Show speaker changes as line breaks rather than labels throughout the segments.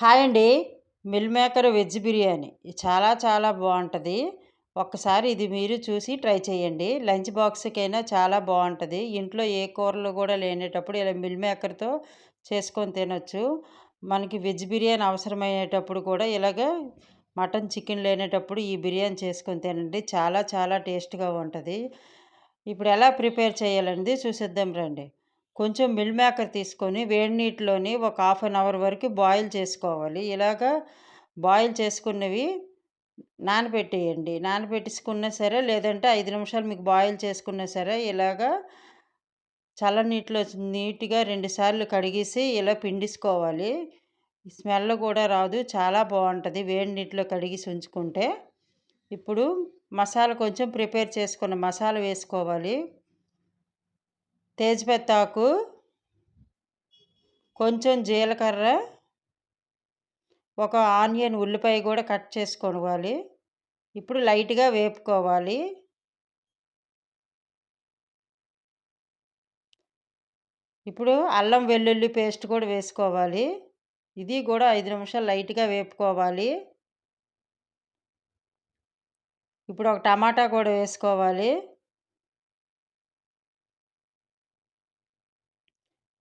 Hi అండి. Meal maker veg biryani. చాలా చాలా బాగుంటుంది. ఒక్కసారి ఇది మీరు చూసి ట్రై చేయండి. లంచ్ బాక్స్కైనా చాలా బాగుంటుంది. ఇంట్లో ఏ కూరలు కూడా లేనేటప్పుడు ఇలా మిల్ మేకర్తో చేసుకొని తినొచ్చు. మనకి వెజ్ బిర్యానీ అవసరమయ్యేటప్పుడు కూడా ఇలాగ మటన్ చికెన్ లేనేటప్పుడు ఈ బిర్యానీ చేసుకొని తినండి. చాలా చాలా టేస్ట్గా ఉంటుంది. ఇప్పుడు ఎలా ప్రిపేర్ చేయాలండి చూసిద్దాం రండి. కొంచెం మిల్ మేకర్ తీసుకొని వేడి నీటిలోని ఒక హాఫ్ అన్ అవర్ వరకు బాయిల్ చేసుకోవాలి. ఇలాగా బాయిల్ చేసుకున్నవి నానబెట్టేయండి. నానబెట్టుకున్నా సరే లేదంటే ఐదు నిమిషాలు మీకు బాయిల్ చేసుకున్నా సరే ఇలాగా చల్లనీటిలో నీట్గా రెండుసార్లు కడిగేసి ఇలా పిండిసుకోవాలి. స్మెల్ కూడా రాదు చాలా బాగుంటుంది వేడి నీటిలో కడిగేసి ఉంచుకుంటే. ఇప్పుడు మసాలా కొంచెం ప్రిపేర్ చేసుకున్న మసాలా వేసుకోవాలి. తేజ్పత్తాకు కొంచెం జీలకర్ర ఒక ఆనియన్ ఉల్లిపాయ కూడా కట్ చేసుకోవాలి ఇప్పుడు లైట్గా వేపుకోవాలి. ఇప్పుడు అల్లం వెల్లుల్లి పేస్ట్ కూడా వేసుకోవాలి. ఇది కూడా ఐదు నిమిషాలు లైట్గా వేపుకోవాలి. ఇప్పుడు ఒక టమాటా కూడా వేసుకోవాలి.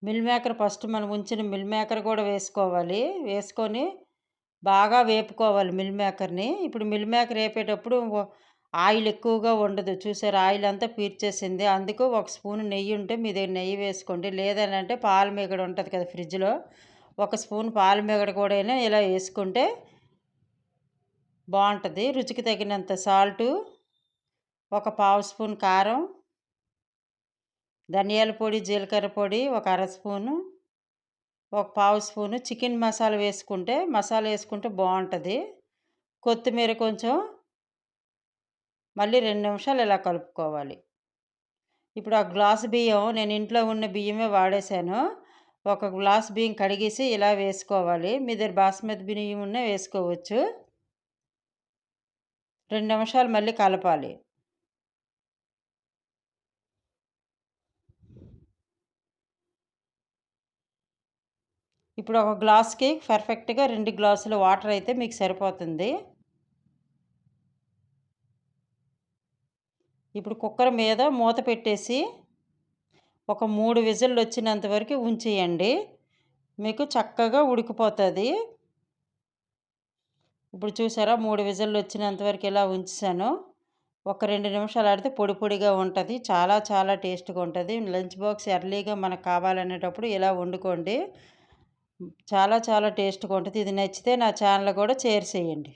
మిల్ మేకర్ ఫస్ట్ మనం ఉంచిన మిల్ మేకర్ కూడా వేసుకోవాలి. వేసుకొని బాగా వేపుకోవాలి మిల్ మేకర్ని. ఇప్పుడు మిల్ మేకర్ వేపేటప్పుడు ఆయిల్ ఎక్కువగా ఉండదు. చూసారు? ఆయిల్ అంతా పీర్చేసింది. అందుకు ఒక స్పూన్ నెయ్యి ఉంటే మీ దగ్గర నెయ్యి వేసుకోండి. లేదనంటే పాల మేగడ ఉంటుంది కదా ఫ్రిడ్జ్లో. ఒక స్పూన్ పాల మేగడ కూడా ఇలా వేసుకుంటే బాగుంటుంది. రుచికి తగినంత సాల్టు ఒక పావు స్పూన్ కారం ధనియాల పొడి జీలకర్ర పొడి ఒక అర స్పూను ఒక పావు స్పూను చికెన్ మసాలా వేసుకుంటే మసాలా వేసుకుంటే బాగుంటుంది. కొత్తిమీర కొంచెం మళ్ళీ రెండు నిమిషాలు ఇలా కలుపుకోవాలి. ఇప్పుడు ఆ గ్లాస్ బియ్యం నేను ఇంట్లో ఉన్న బియ్యమే వాడేసాను ఒక గ్లాస్ బియ్యం కడిగేసి ఇలా వేసుకోవాలి. మీ దగ్గర బాస్మతి బియ్యం ఉన్న వేసుకోవచ్చు. రెండు నిమిషాలు మళ్ళీ కలపాలి. ఇప్పుడు ఒక గ్లాస్కి పర్ఫెక్ట్గా రెండు గ్లాసులు వాటర్ అయితే మీకు సరిపోతుంది. ఇప్పుడు కుక్కర్ మీద మూత పెట్టేసి ఒక మూడు విజిల్లు వచ్చినంత వరకు ఉంచేయండి. మీకు చక్కగా ఉడికిపోతుంది. ఇప్పుడు చూసారా? మూడు విజిల్లు వచ్చినంత వరకు ఇలా ఉంచాను ఒక రెండు నిమిషాలు ఆడితే పొడి పొడిగా ఉంటుంది. చాలా చాలా టేస్ట్గా ఉంటుంది. లంచ్ బాక్స్ ఎర్లీగా మనకు కావాలనేటప్పుడు ఇలా వండుకోండి. చాలా చాలా టేస్ట్గా ఉంటుంది. ఇది నచ్చితే నా ఛానల్ కూడా షేర్ చేయండి.